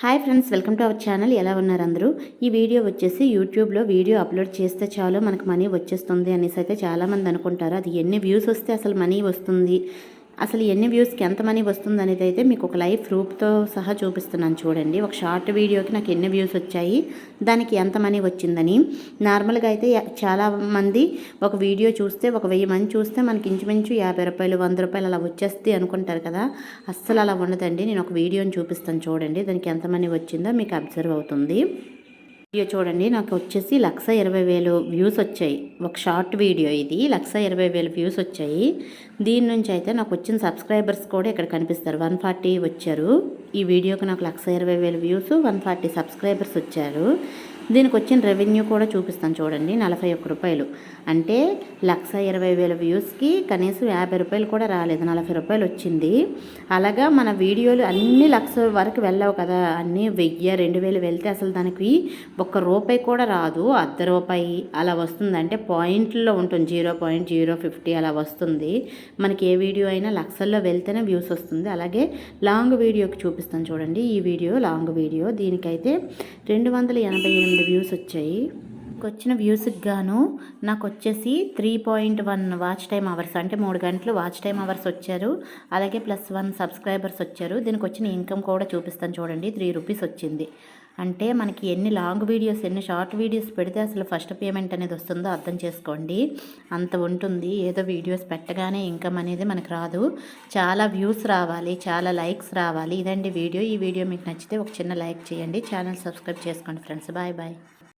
Hi friends welcome to our channel. ఎలా ఉన్నారు అందరూ? ఈ వీడియో వచ్చేసి యూట్యూబ్లో వీడియో అప్లోడ్ చేస్తే చాలు మనకు మనీ వచ్చేస్తుంది అనేసి అయితే చాలామంది అనుకుంటారు. అది ఎన్ని వ్యూస్ వస్తే అసలు మనీ వస్తుంది? అసలు ఎన్ని వ్యూస్కి ఎంత మనీ వస్తుంది అనేది అయితే మీకు ఒక లైవ్ ప్రూఫ్తో సహా చూపిస్తున్నాను చూడండి. ఒక షార్ట్ వీడియోకి నాకు ఎన్ని వ్యూస్ వచ్చాయి దానికి ఎంత మనీ వచ్చిందని. నార్మల్గా అయితే చాలా మంది ఒక వీడియో చూస్తే ఒక వెయ్యి మంది చూస్తే మనకి ఇంచుమించు యాభై రూపాయలు వంద రూపాయలు అలా వచ్చేస్తే అనుకుంటారు కదా. అస్సలు అలా ఉండదండి. నేను ఒక వీడియోని చూపిస్తాను చూడండి. దానికి ఎంత మనీ వచ్చిందో మీకు అబ్జర్వ్ అవుతుంది. వీడియో చూడండి. నాకు వచ్చేసి లక్ష ఇరవై వేలు వ్యూస్ వచ్చాయి. ఒక షార్ట్ వీడియో ఇది. లక్ష ఇరవై వేలు వ్యూస్ వచ్చాయి. దీని నుంచి అయితే నాకు వచ్చిన సబ్స్క్రైబర్స్ కూడా ఇక్కడ కనిపిస్తారు. వన్ ఫార్టీ వచ్చారు. ఈ వీడియోకి నాకు లక్ష ఇరవై వేలు వ్యూస్ వన్ ఫార్టీ సబ్స్క్రైబర్స్ వచ్చారు. దీనికి వచ్చిన రెవెన్యూ కూడా చూపిస్తాను చూడండి నలభై ఒక్క రూపాయలు. అంటే లక్ష ఇరవై వేల వ్యూస్కి కనీసం యాభై రూపాయలు కూడా రాలేదు నలభై రూపాయలు వచ్చింది. అలాగా మన వీడియోలు అన్ని లక్ష వరకు వెళ్ళవు కదా అన్నీ వెయ్యి రెండు వేలు వెళ్తే అసలు దానికి ఒక్క రూపాయి కూడా రాదు. అర్ధ రూపాయి అలా వస్తుంది అంటే పాయింట్లో ఉంటుంది జీరో పాయింట్ జీరో ఫిఫ్టీ అలా వస్తుంది. మనకి ఏ వీడియో అయినా లక్షల్లో వెళ్తేనే వ్యూస్ వస్తుంది. అలాగే లాంగ్ వీడియోకి చూపిస్తాను చూడండి ఈ వీడియో లాంగ్ వీడియో. దీనికైతే రెండు వందల ఎనభై ఎనిమిది వ్యూస్ వచ్చాయి. వచ్చిన వ్యూస్కి గాను నాకు వచ్చేసి three point one watch time hours అంటే మూడు గంటలు వాచ్ టైం అవర్స్ వచ్చారు. అలాగే ప్లస్ వన్ సబ్స్క్రైబర్స్ వచ్చారు. దీనికి వచ్చిన ఇన్కమ్ కూడా చూపిస్తాను చూడండి. త్రీ రూపీస్ వచ్చింది. అంటే మనకి ఎన్ని లాంగ్ వీడియోస్ ఎన్ని షార్ట్ వీడియోస్ పెడితే అసలు ఫస్ట్ పేమెంట్ అనేది వస్తుందో అర్థం చేసుకోండి. అంత ఉంటుంది. ఏదో వీడియోస్ పెట్టగానే ఇన్కమ్ అనేది మనకు రాదు. చాలా వ్యూస్ రావాలి. చాలా లైక్స్ రావాలి. ఇదండి వీడియో. ఈ వీడియో మీకు నచ్చితే ఒక చిన్న లైక్ చేయండి. ఛానల్ సబ్స్క్రైబ్ చేసుకోండి ఫ్రెండ్స్ బాయ్ బాయ్